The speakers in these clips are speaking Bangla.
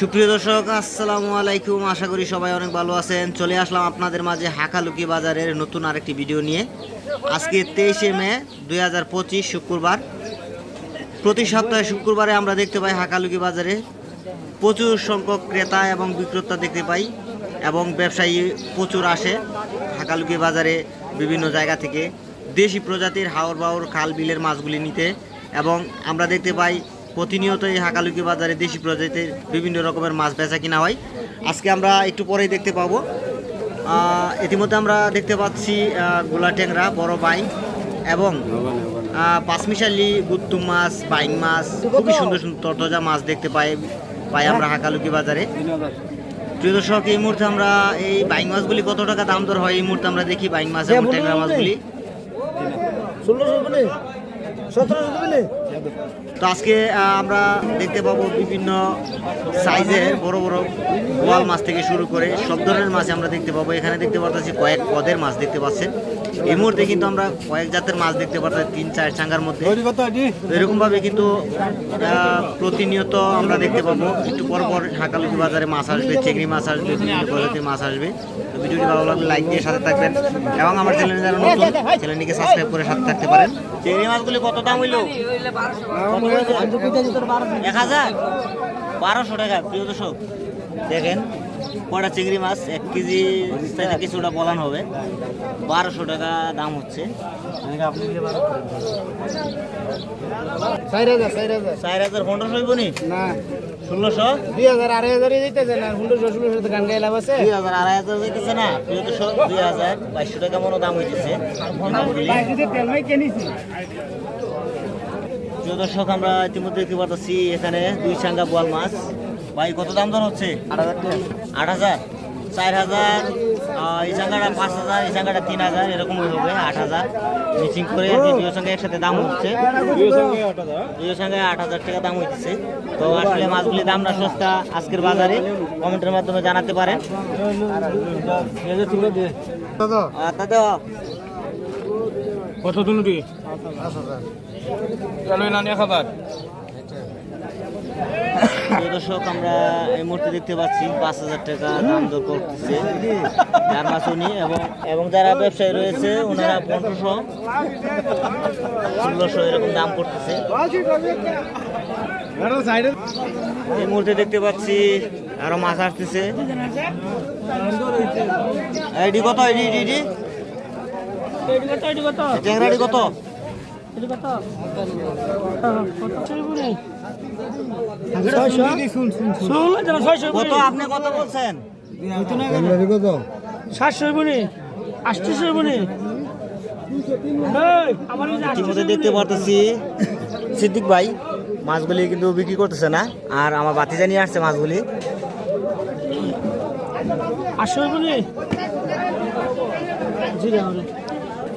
সুপ্রিয় দর্শক, আসসালামু আলাইকুম। আশা করি সবাই অনেক ভালো আছেন। চলে আসলাম আপনাদের মাঝে হাকালুকি বাজারের নতুন আরেকটি ভিডিও নিয়ে। আজকে তেইশে মে দু হাজার পঁচিশ শুক্রবার। প্রতি সপ্তাহে শুক্রবারে আমরা দেখতে পাই হাকালুকি বাজারে প্রচুর সংখ্যক ক্রেতা এবং বিক্রেতা দেখতে পাই এবং ব্যবসায়ী প্রচুর আসে হাকালুকি বাজারে বিভিন্ন জায়গা থেকে। দেশি প্রজাতির হাওর বাওর, খাল বিলের মাছগুলি নিতে এবং আমরা দেখতে পাই প্রতিনিয়ত এই হাকালুকি বাজারে দেশি প্রজাতির বিভিন্ন রকমের মাছ বেচা কিনা হয়। আজকে আমরা একটু পরেই দেখতে পাবো। ইতিমধ্যে আমরা দেখতে পাচ্ছি গোলা ট্যাংরা, বড় বাইং এবং পাঁচমিশালি গুত্তুম মাছ বাইং মাছ, খুবই সুন্দর সুন্দর তরতাজা মাছ দেখতে পাই পাই আমরা হাকালুকি বাজারে। প্রিয় দর্শক, এই মুহূর্তে আমরা এই বাইং মাছগুলি কত টাকা দাম দর হয়? এই মুহূর্তে আমরা দেখি বাইং মাছ এবং ট্যাংরা মাছগুলি। সতেরোশো তো আজকে আমরা দেখতে পাবো বিভিন্ন সাইজের বড় বড় বোয়াল মাছ থেকে শুরু করে সব ধরনের মাছ আমরা দেখতে পাবো। এখানে দেখতে পাচ্ছি কয়েক পদের মাছ দেখতে পাচ্ছেন। এই মুহূর্তে কিন্তু আমরা কয়েক জাতের মাছ দেখতে পাচ্ছি তিন চার চাঙ্গার মধ্যে। এরকমভাবে কিন্তু প্রতিনিয়ত আমরা দেখতে পাবো। একটু পর পর হাকালুকি বাজারে মাছ আসবে চিংড়ি মাছ আসবে বিভিন্ন প্রজাতির মাছ আসবে। ভিডিওটি ভালো লাগলে লাইক দিয়ে সাথে থাকবেন এবং আমার চ্যানেল যারা নতুন চ্যানেলটিকে সাবস্ক্রাইব করে সাথে থাকতে পারেন। চিংড়ি মাছগুলি কত দাম হইল? এক হাজার। বারোশো টাকা প্রিয় দর্শক। দেখেন কটা চিংড়ি মাছ? এক কেজি কিছুটা বলান হবে। বারোশো টাকা দাম হচ্ছে। চার হাজার চার হাজার। চার হাজার পনেরোশো হইব নি? না। ষোলোশো? দুই হাজার আড়াই হাজারই দিতেছে না। ষোলোশো ষোলোশো গান গাই লাভ আছে। দুই হাজার আড়াই হাজার হইতেছে না? প্রিয় দুই হাজার বাইশশো টাকা মতো দাম হইতেছে। তেল নাই দর্শক আমরা ইতিমধ্যে দেখতে পাচ্ছি এখানে দুই চাঙ্গা বোয়াল মাছ। ভাই কত দাম দর হচ্ছে? আট হাজার টাকা। আট হাজার চার হাজার এই জায়গাটা পাঁচ হাজার এই জায়গাটা তিন হাজার এরকমই হবে আট হাজার। মিচিং করে দ্বিতীয় সঙ্গে একসাথে দাম হচ্ছে। দুইয়ের সঙ্গে আট হাজার? টাকা দাম হইতেছে। তো আসলে মাছগুলি দামটা সস্তা আজকের বাজারে কমেন্টের মাধ্যমে জানাতে পারেন। তাতে কত দিন এক হাজার দর্শক আমরা এই মুহূর্তে দেখতে পাচ্ছি পাঁচ হাজার টাকা দাম দর করতেছে যার মাছ উনি এবং এবং যারা ব্যবসায়ী রয়েছে ওনারা পনেরোশো ষোলোশো এরকম দাম করতেছে এই মুহূর্তে দেখতে পাচ্ছি আরও মাছ আসতেছে এডি কত এডি এডি এডি ট্যাংরাডি কত কত আপনি কত বলছেন? কত? সাতশো বলি আটশো বলি। আমার ওই যে ইতিমধ্যে দেখতে পারতেছি সিদ্দিক ভাই মাছগুলি কিন্তু বিক্রি করতেছে না আর আমার বাতি জানিয়ে আসছে মাছগুলি।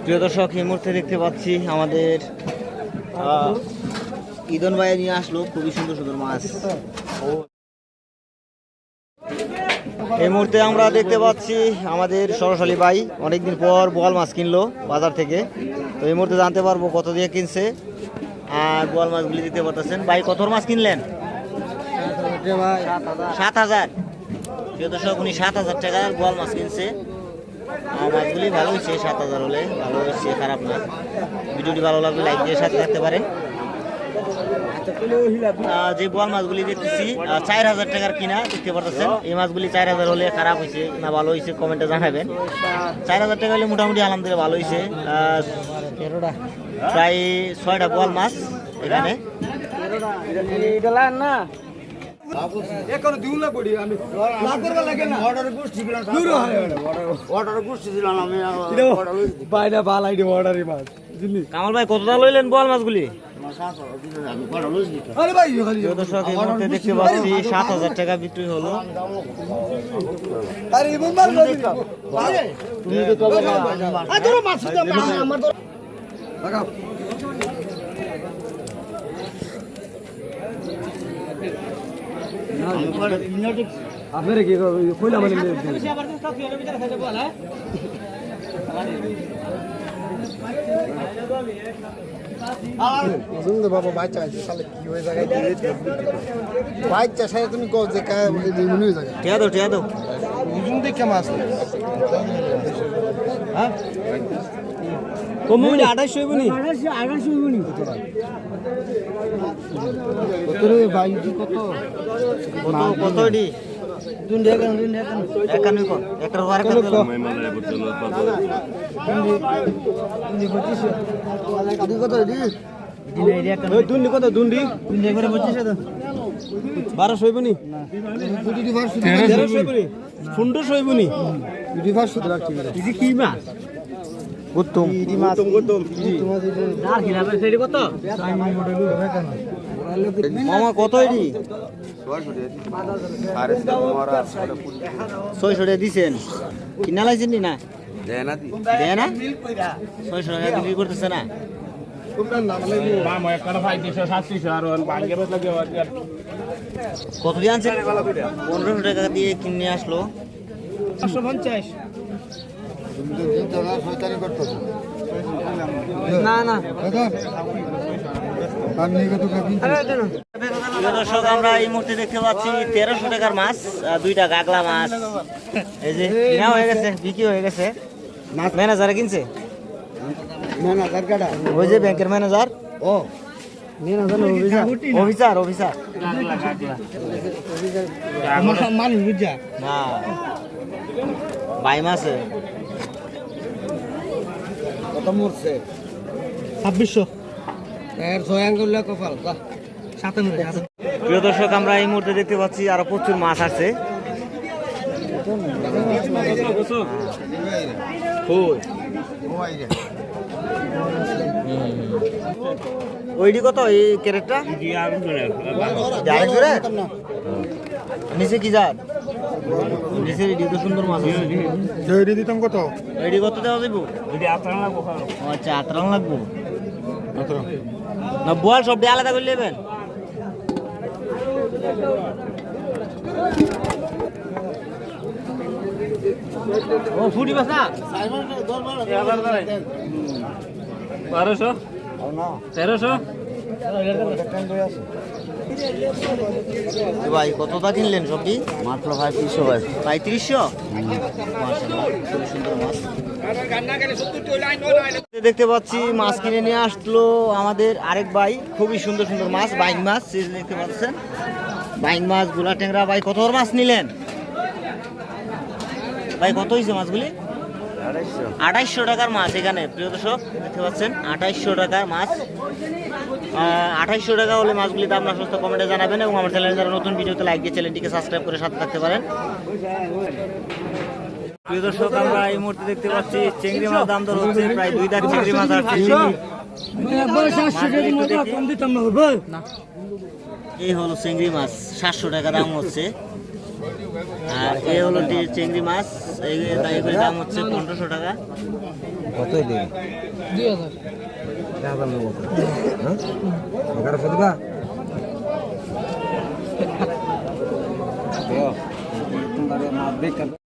প্রিয় দর্শক এই মুহূর্তে দেখতে পাচ্ছি আমাদের আহ, ইদন ভাই নিয়ে আসলো, খুবই সুন্দর সুন্দর মাছ। এই মুহূর্তে আমরা দেখতে পাচ্ছি আমাদের সরসালি ভাই অনেকদিন পর বোয়াল মাছ কিনলো বাজার থেকে। তো এই মুহূর্তে জানতে পারব কত দিয়ে কিনছে আর বোয়াল মাছগুলি দিতে পারতেছেন ভাই, কত মাছ কিনলেন? সাত হাজার। দর্শক, উনি সাত হাজার টাকার বোয়াল মাছ কিনছে। আর মাছগুলি ভালো হয়েছে, সাত হাজার হলে ভালো হয়েছে, খারাপ না। ভিডিওটি ভালো লাগলে লাইক দিয়ে সাথে থাকতে পারেন। যে বোয়াল মাছগুলি দেখতেছি চার হাজার টাকার কিনা দেখতে পারতেছেন। এই মাছগুলি চার হাজার হলে খারাপ হয়েছে না ভালো হয়েছে কমেন্টে জানাবেন। চার হাজার টাকা হলে মোটামুটি আলহামদুলিল্লাহ ভালো হয়েছে প্রায় ছয়টা বোয়াল মাছ এখানে। না এখন দিউলা পড়ি আমি লাভ লাগে না অর্ডার গোষ্ঠী ছিল দূর হয় অর্ডার গোষ্ঠী ছিল আমি বাইরে বালাই অর্ডারই মাছ বুঝলি কামাল ভাই কতটা লইলেন বোয়াল মাছগুলি? আরে ভাই খালি প্রিয় দর্শক এই মুহূর্তে দেখতে পাচ্ছি সাত হাজার টাকা বিক্রি হলো। আপনারা কি কইলা মানে শুনতে বাবা বাচ্চা আছে তাহলে কি হয়ে জায়গায় বাচ্চা সাথে তুমি কো যে মনে হয়ে জায়গা টিয়া দাও টিয়া দাও। বুঝুন দেখে মাছ হ্যাঁ? কম আড়াইশো হইব নি আড়াইশো হইব নি? কত রে ভাই কত? কত কত বারোশো হইব নি দুটি ভার্স তেরোশো হইব নি? পনেরোশো হইব নি? দুটি ভার্স রাখছি ఇది কি মাছ? গুত্তুম ইদি মাছ। গৌতম আর হিলাবের সেটি কত মামা কত এডি ছয়শো টাকা দিছেন। কিনা লাইছেন নি না? দেয় না ছয়শো টাকা বিক্রি করতেছে না? কত দিয়ে আনছেন? পনেরোশো টাকা দিয়ে কিনে আসলো। পাঁচশো পঞ্চাশ না না। দর্শক আমরা এই মুহূর্তে দেখতে পাচ্ছি তেরোশো টাকার মাছ দুইটা গাগলা মাছ। এই যে কিনা হয়ে গেছে বিক্রি হয়ে গেছে। মাছ? ম্যানেজারে কিনছে? না না কাটা ওই যে ব্যাংকের ম্যানেজার। ও। অফিসার অফিসার মানুষ বুঝা। না বাই মাছে। কত মরছে? ছাব্বিশশো। ছয় আঙ্গুল কপাল প্রিয় দর্শক আমরা এই মুহূর্তে দেখতে পাচ্ছি আরও প্রচুর মাছ আসছে ওইটি কত? এই ক্যারেটটা? নিচে কি যার নিচে তো সুন্দর মাছ আছে। দিতাম কত? এডি কত দেওয়া যাব ও আচ্ছা লাগবো। না বল সব দিয়ে আলাদা করে নেবেন। ও ফুটি বাসা বারোশো? তেরোশো? ভাই কতটা কিনলেন সবজি মাত্র ভাই। তিনশো ভাই পঁয়ত্রিশশো খুব সুন্দর মাছ। দেখতে পাচ্ছি, মাছ কিনে নিয়ে আসলো আমাদের আরেক ভাই। খুবই সুন্দর সুন্দর মাছ বাইং মাছ দেখতে পাচ্ছেন। বাইং মাছ, গুলা ট্যাংরা। ভাই, কত মাছ নিলেন? ভাই, কত হয়েছে মাছগুলি? আঠাইশশো টাকার মাছ এখানে, প্রিয় দর্শক, দেখতে পাচ্ছেন আঠাইশশো টাকার মাছ। আঠাইশশো টাকা হলে মাছগুলি দাম না সস্তা কমেন্টে জানাবেন এবং আমার চ্যানেলে যারা নতুন, ভিডিওতে লাইক দিয়ে চ্যানেলটিকে সাবস্ক্রাইব করে সাথে থাকতে পারেন। প্রিয় দর্শক আমরা এই মুহূর্তে দেখতে পাচ্ছি চিংড়ি মাছ দাম দর হচ্ছে প্রায় দুই দাঁত চিংড়ি মাছ ভাই এই হলো চিংড়ি মাছ সাতশো টাকা দাম হচ্ছে। আর এই হলো চিংড়ি মাছ এই দাম হচ্ছে পনেরোশো টাকা। কতই দিন দুই হাজার। এগারোশো দিবা?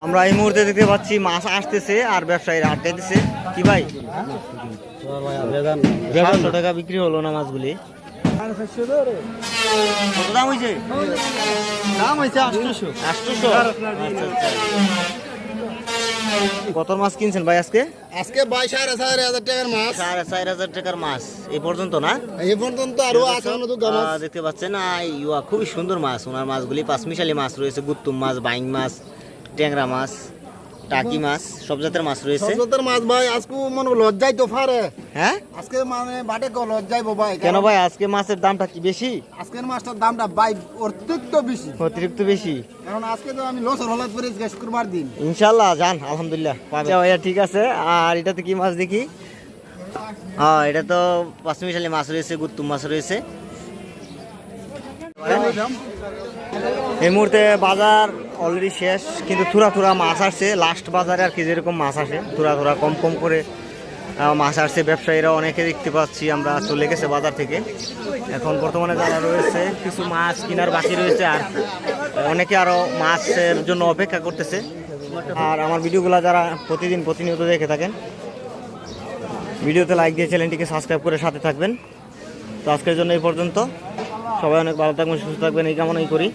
আমরা এই মুহূর্তে দেখতে পাচ্ছি মাছ আসতেছে আর ব্যবসায়ীরা আটকাইতেছে কি ভাই? সাতশো টাকা বিক্রি হলো না মাছগুলি? কত দাম হয়েছে দাম হয়েছে আটশোশো। আটশোশো? আচ্ছা, আচ্ছা। কত মাছ কিনছেন ভাই আজকে? আজকে বাইশ সাড়ে চার হাজার টাকার মাছ। সাড়ে চার হাজার টাকার মাছ। এই পর্যন্ত না? এই পর্যন্ত আরও আছে দেখতে পাচ্ছেন ইয়া খুবই সুন্দর মাছ। ওনার মাছগুলি পাঁচমিশালি মাছ রয়েছে গুত্তুম মাছ বাইং মাছ। ট্যাংরা মাছ টাকি মাছ সব জাতের মাছ রয়েছে। মাছ ভাই আজকে মনে লজ্জাই তো ফারে। হ্যাঁ? আজকে মানে বাটে কো লজ্জাই ভাই কেন ভাই আজকে মাছের দামটা কি বেশি? আজকের মাছটার দামটা ভাই অত্যন্ত বেশি। অতিরিক্ত বেশি। কারণ আজকে তো আমি লসর হলাত পরে শুক্রবার দিন। ইনশাল্লাহ যান আলহামদুলিল্লাহ আচ্ছা ভাইয়া ঠিক আছে। আর এটাতে কি মাছ দেখি? হ্যাঁ এটা তো পাঁচমিশালি মাছ রয়েছে গুত্তুম মাছ রয়েছে। এই মুহূর্তে বাজার অলরেডি শেষ, কিন্তু থুরা থুরা মাছ আসছে। লাস্ট বাজারে আর কি যেরকম মাছ আসে, থুরা থুরা কম কম করে মাছ আসছে। ব্যবসায়ীরা অনেকে দেখতে পাচ্ছি, আমরা চলে গেছে বাজার থেকে। এখন বর্তমানে যারা রয়েছে, কিছু মাছ কেনার বাকি রয়েছে আর অনেকে আরও মাছের জন্য অপেক্ষা করতেছে। আর আমার ভিডিওগুলো যারা প্রতিদিন প্রতিনিয়ত দেখে থাকেন, ভিডিওতে লাইক দিয়ে চ্যানেলটিকে সাবস্ক্রাইব করে সাথে থাকবেন। তো আজকের জন্য এই পর্যন্ত। সবাই অনেক ভালো থাকবেন, সুস্থ থাকবেন, এই কামনাই করি।